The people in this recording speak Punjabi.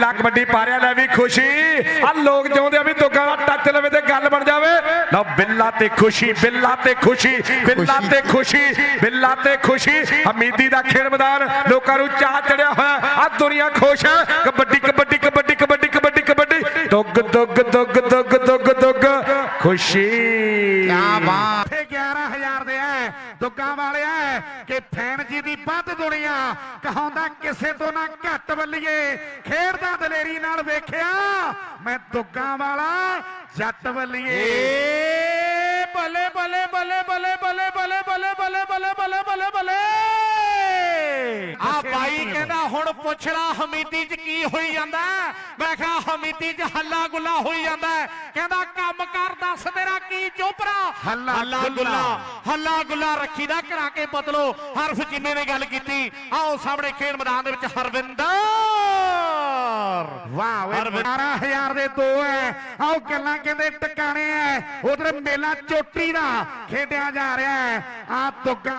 ਬਿੱਲਾ ਕਬੱਡੀ ਪਾਰਿਆ ਲੈ ਵੀ ਖੁਸ਼ੀ। ਆ ਲੋਕ ਚਾਹੁੰਦੇ ਆ ਵੀ ਦੁੱਗਾ ਦਾ ਟੱਚ ਲਵੇ ਤੇ ਗੱਲ ਬਣ ਜਾਵੇ। ਲਓ ਬਿੱਲਾ ਤੇ ਖੁਸ਼ੀ ਬਿੱਲਾ ਤੇ ਖੁਸ਼ੀ ਬਿੱਲਾ ਤੇ ਖੁਸ਼ੀ ਬਿੱਲਾ ਤੇ ਖੁਸ਼ੀ। ਹਮੀਦੀ ਦਾ ਖੇਡ ਮੈਦਾਨ ਲੋਕਾਂ ਨੂੰ ਚਾਹ ਚੜਿਆ ਹੋਇਆ। ਆ ਦੁਨੀਆ ਖੁਸ਼ ਹੈ। ਕਬੱਡੀ ਕਬੱਡੀ ਕਬੱਡੀ ਕਬੱਡੀ ਕਬੱਡੀ ਕਬੱਡੀ। ਦੁੱਗ ਦੁੱਗ ਦੁੱਗ ਦੁੱਗ ਦੁੱਗ। ਖੁਸ਼ੀ। ਕਿਆ ਬਾਤ। ਹੈ 11000 ਦੇ ਐ ਦੁੱਗਾ ਵਾਲਿਆ ਕਿ ਫੈਨ ਜੀ ਦੀ ਵੱਧ ਦੁਨੀਆ ਕਹਾਉਂਦਾ ਕਿਸੇ ਤੋਂ ਨਾ ਘੱਟ ਬੱਲੀਏ ਖੇਡਦਾ ਦਲੇਰੀ ਨਾਲ ਵੇਖਿਆ ਮੈਂ ਦੁੱਗਾ ਵਾਲਾ ਜੱਟ ਬੱਲੀਏ ਬਾਈ ਕਹਿੰਦਾ ਹੁਣ ਪੁੱਛਣਾ ਹਮੀਦੀ ਚ ਕੀ ਹੋਈ ਜਾਂਦਾ ਮੈਂ ਕਿਹਾ ਹਮੀਦੀ ਚ ਹੱਲਾ ਗੁੱਲਾ ਹੋਈ ਜਾਂਦਾ ਕਹਿੰਦਾ ਕੰਮ ਕਰ ਦੱਸ ਤੇਰਾ ਕੀ ਚੋਪਰਾ? ਹੱਲਾ ਗੁੱਲਾ। ਹੱਲਾ ਗੁੱਲਾ ਰੱਖੀ ਦਾ ਕਰਾ ਕੇ ਬਦਲੋ ਹਰਫ ਜਿੰਨੇ ਨੇ ਗੱਲ ਕੀਤੀ। ਆਓ ਸਾਹਮਣੇ ਖੇਡ ਮੈਦਾਨ ਦੇ ਵਿੱਚ ਹਰਵਿੰਦਰ। ਵਾਹ ਵੇ ਹਰਵਿੰਦਰ। 12000 ਦੇ ਦੋ ਐ। ਆਓ ਗੱਲਾਂ ਕਹਿੰਦੇ ਟਿਕਾਣੇ ਐ। ਉਧਰ ਮੇਲਾ ਚੋਟੀ ਦਾ ਖੇਡਿਆ ਜਾ ਰਿਹਾ ਹੈ ਆ ਦੁੱਗਾ